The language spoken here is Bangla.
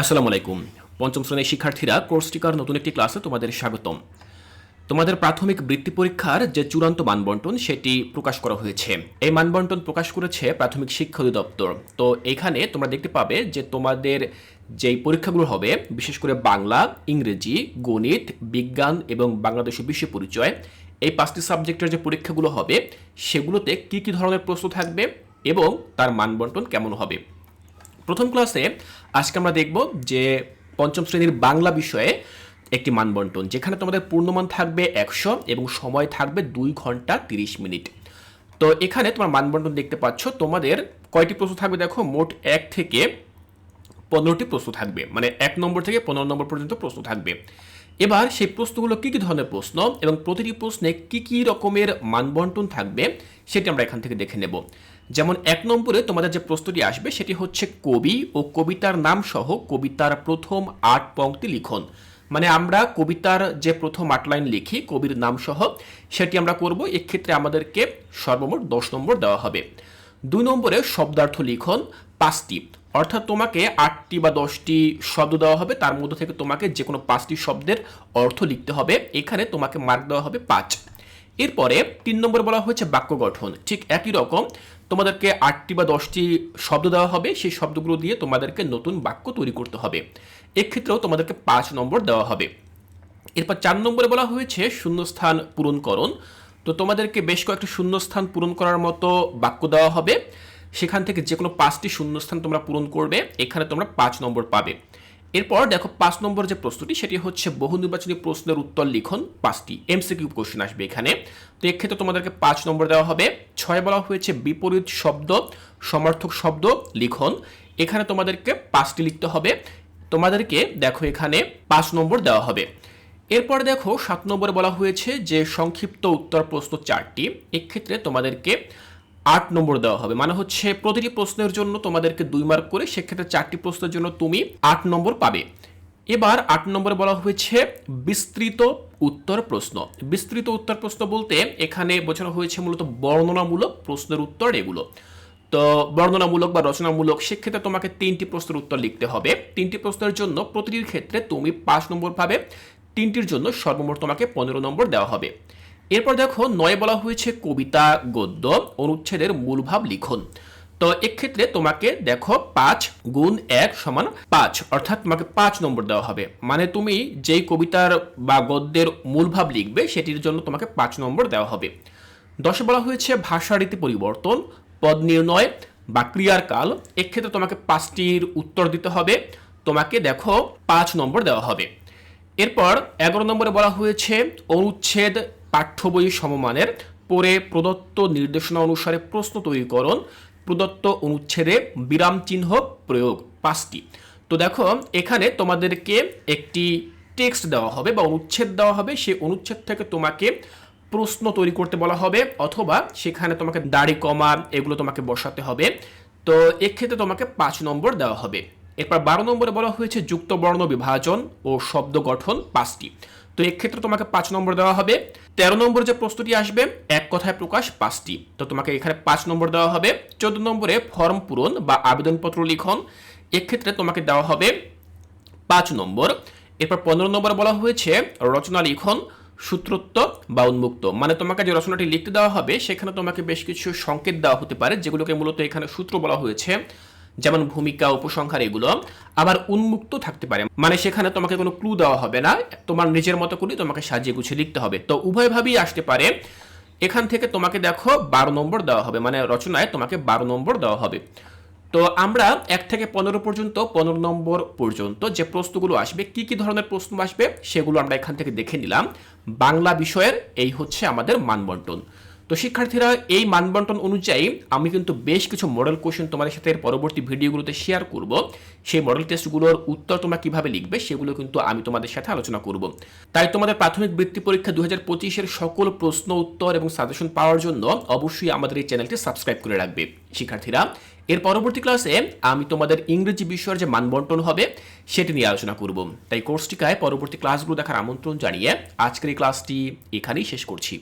আসসালামু আলাইকুম। পঞ্চম শ্রেণির শিক্ষার্থীরা কোর্স টিকার নতুন একটি ক্লাসে তোমাদের স্বাগতম। তোমাদের প্রাথমিক বৃত্তি পরীক্ষার যে চূড়ান্ত মানবন্টন, সেটি প্রকাশ করা হয়েছে। এই মানবন্টন প্রকাশ করেছে প্রাথমিক শিক্ষা অধিদপ্তর। তো এখানে তোমরা দেখতে পাবে যে তোমাদের যেই পরীক্ষাগুলো হবে, বিশেষ করে বাংলা, ইংরেজি, গণিত, বিজ্ঞান এবং বাংলাদেশি বিশ্ব পরিচয়, এই পাঁচটি সাবজেক্টের যে পরীক্ষাগুলো হবে, সেগুলোতে কি কি ধরনের প্রশ্ন থাকবে এবং তার মানবন্টন কেমন হবে। প্রথম ক্লাসে আজকে আমরা দেখব যে পঞ্চম শ্রেণির বাংলা বিষয়ে একটি মানবন্টন, যেখানে তোমাদের পূর্ণমান থাকবে একশো এবং সময় থাকবে দুই ঘণ্টা তিরিশ মিনিট। তো এখানে তোমার মানবন্টন দেখতে পাচ্ছ, তোমাদের কয়টি প্রশ্ন থাকবে দেখো? মোট এক থেকে পনেরোটি প্রশ্ন থাকবে মানে এক নম্বর থেকে পনেরো নম্বর পর্যন্ত প্রশ্ন থাকবে। এবার সেই প্রশ্নগুলো কী কী ধরনের প্রশ্ন এবং প্রতিটি প্রশ্নে কী কী রকমের মানবন্টন থাকবে সেটি আমরা এখান থেকে দেখে নেব। যেমন এক নম্বরে তোমাদের যে প্রশ্নটি আসবে সেটি হচ্ছে কবি ও কবিতার নাম সহ কবিতার প্রথম আট পংক্তি লিখন। মানে আমরা কবিতার যে প্রথম আট লাইন লিখি, কবির নাম সহ, সেটি আমরা করব। এক্ষেত্রে আমাদেরকে সর্বমোট দশ নম্বর দেওয়া হবে। দুই নম্বরে শব্দার্থ লিখন, পাঁচটি। অর্থাৎ তোমাকে আটটি বা দশটি শব্দ দেওয়া হবে, তার মধ্যে থেকে তোমাকে যে কোনো পাঁচটি শব্দের অর্থ লিখতে হবে। এখানে তোমাকে মার্ক দেওয়া হবে পাঁচ। এরপরে তিন নম্বর বলা হয়েছে বাক্য গঠন। ঠিক একই রকম, তোমাদেরকে আটটি বা দশটি শব্দ দেওয়া হবে, সেই শব্দগুলো দিয়ে তোমাদেরকে নতুন বাক্য তৈরি করতে হবে। এক্ষেত্রেও তোমাদেরকে পাঁচ নম্বর দেওয়া হবে। এরপর চার নম্বরে বলা হয়েছে শূন্যস্থান পূরণকরণ। তো তোমাদেরকে বেশ কয়েকটি শূন্যস্থান পূরণ করার মতো বাক্য দেওয়া হবে। সেখান থেকে যে কোনো পাঁচটি শূন্যস্থান তোমরা পূরণ করবে। এখানে তোমরা পাঁচ নম্বর পাবে। এরপর দেখো, পাঁচ নম্বর যে প্রশ্নটি, সেটি হচ্ছে বহু নির্বাচনী প্রশ্নের উত্তর লিখন পাঁচটি এমসিকিউ কোশ্চেন আসবে এখানে। তো এক্ষেত্রে তোমাদেরকে পাঁচ নম্বর দেওয়া হবে। ছয় বলা হয়েছে বিপরীত শব্দ, সমার্থক শব্দ, লিখন। এখানে তোমাদেরকে পাঁচটি লিখতে হবে। তোমাদেরকে দেখো এখানে পাঁচ নম্বর দেওয়া হবে। এরপর দেখো সাত নম্বরে বলা হয়েছে যে সংক্ষিপ্ত উত্তর প্রশ্ন চারটি। এক্ষেত্রে তোমাদেরকে আট নম্বর দেওয়া হবে। মানে হচ্ছে প্রতিটি প্রশ্নের জন্য তোমাদেরকে দুই মার্ক করে সেক্ষেত্রে চারটি প্রশ্নের জন্য তুমি আট নম্বর পাবে। এবার আট নম্বরে বলা হয়েছে বিস্তৃত উত্তর প্রশ্ন। বিস্তৃত উত্তর প্রশ্ন বলতে এখানে বোঝানো হয়েছে মূলত বর্ণনামূলক প্রশ্নের উত্তর এগুলো। তো বর্ণনামূলক বা রচনামূলক সেক্ষেত্রে তোমাকে তিনটি প্রশ্নের উত্তর লিখতে হবে। তিনটি প্রশ্নের জন্য প্রতিটির ক্ষেত্রে তুমি পাঁচ নম্বর পাবে। তিনটির জন্য সর্বমোট তোমাকে পনেরো নম্বর দেওয়া হবে। এরপর দেখো, নয় বলা হয়েছে কবিতা, গদ্য, অনুচ্ছেদের মূলভাব লিখন। তো এক্ষেত্রে তোমাকে দেখো, পাঁচ গুণ এক সমান পাঁচ, অর্থাৎ তোমাকে পাঁচ নম্বর দেওয়া হবে। মানে তুমি যেই কবিতার বা গদ্যের মূলভাব লিখবে, সেটির জন্য তোমাকে পাঁচ নম্বর দেওয়া হবে। দশে বলা হয়েছে ভাষারীতি পরিবর্তন, পদ নির্ণয় বা ক্রিয়ার কাল। এক্ষেত্রে তোমাকে পাঁচটির উত্তর দিতে হবে। তোমাকে দেখো, পাঁচ নম্বর দেওয়া হবে। এরপর এগারো নম্বরে বলা হয়েছে, অনুচ্ছেদ পাঠ্য বই সমমানের পরে প্রদত্ত নির্দেশনা অনুসারে প্রশ্ন তৈরিকরণ, প্রদত্ত অনুচ্ছেদে বিরাম চিহ্ন প্রয়োগ পাঁচটি। তো দেখো, এখানে তোমাদেরকে একটি টেক্সট দেওয়া হবে বা অনুচ্ছেদ দেওয়া হবে, সেই অনুচ্ছেদ থেকে তোমাকে প্রশ্ন তৈরি করতে বলা হবে অথবা সেখানে তোমাকে দাড়ি কমা এগুলো তোমাকে বসাতে হবে। তো এক্ষেত্রে তোমাকে পাঁচ নম্বর দেওয়া হবে। এরপর বারো নম্বরে বলা হয়েছে যুক্ত বর্ণ বিভাজন ও শব্দ গঠন পাঁচটি। তো এক্ষেত্রে তোমাকে পাঁচ নম্বর দেওয়া হবে। তেরো নম্বর যে প্রশ্নটি আসবে, এক কথায় প্রকাশ পাঁচটি। তো তোমাকে এখানে পাঁচ নম্বর দেওয়া হবে। চোদ্দ নম্বরে ফর্ম পূরণ বা আবেদনপত্র লিখন। এক্ষেত্রে তোমাকে দেওয়া হবে পাঁচ নম্বর। এরপর পনেরো নম্বরে বলা হয়েছে রচনা লিখন সূত্রত্ব বা উন্মুক্ত। মানে তোমাকে যে রচনাটি লিখতে দেওয়া হবে, সেখানে তোমাকে বেশ কিছু সংকেত দেওয়া হতে পারে, যেগুলোকে মূলত এখানে সূত্র বলা হয়েছে। যেমন ভূমিকা, উপসংহার এগুলো আবার উন্মুক্ত থাকতে পারে। মানে সেখানে তোমাকে কোনো ক্লু দেওয়া হবে না, তোমার নিজের মতো করে তোমাকে সাজিয়ে গুছিয়ে লিখতে হবে। তো উভয়ভাবেই আসতে পারে, এখান থেকে তোমাকে দেখো বারো নম্বর দেওয়া হবে মানে রচনায় তোমাকে বারো নম্বর দেওয়া হবে। তো আমরা এক থেকে পনেরো পর্যন্ত, পনেরো নম্বর পর্যন্ত যে প্রশ্নগুলো আসবে, কি কি ধরনের প্রশ্ন আসবে, সেগুলো আমরা এখান থেকে দেখে নিলাম। বাংলা বিষয়ের এই হচ্ছে আমাদের মানবন্টন। তো শিক্ষার্থীরা, এই মানবন্টন অনুযায়ী আমি কিন্তু বেশ কিছু মডেল কোশ্চেন তোমাদের সাথে পরবর্তী ভিডিওগুলোতে শেয়ার করব। সেই মডেল টেস্টগুলোর উত্তর তোমরা কীভাবে লিখবে সেগুলো কিন্তু আমি তোমাদের সাথে আলোচনা করব। তাই তোমাদের প্রাথমিক বৃত্তি পরীক্ষা দু হাজার পঁচিশের সকল প্রশ্ন, উত্তর এবং সাজেশন পাওয়ার জন্য অবশ্যই আমাদের এই চ্যানেলটি সাবস্ক্রাইব করে রাখবে। শিক্ষার্থীরা, এর পরবর্তী ক্লাসে আমি তোমাদের ইংরেজি বিষয়ের যে মানবন্টন হবে সেটি নিয়ে আলোচনা করব। তাই কোর্সটিকায় পরবর্তী ক্লাসগুলো দেখার আমন্ত্রণ জানিয়ে আজকের এই ক্লাসটি এখানেই শেষ করছি।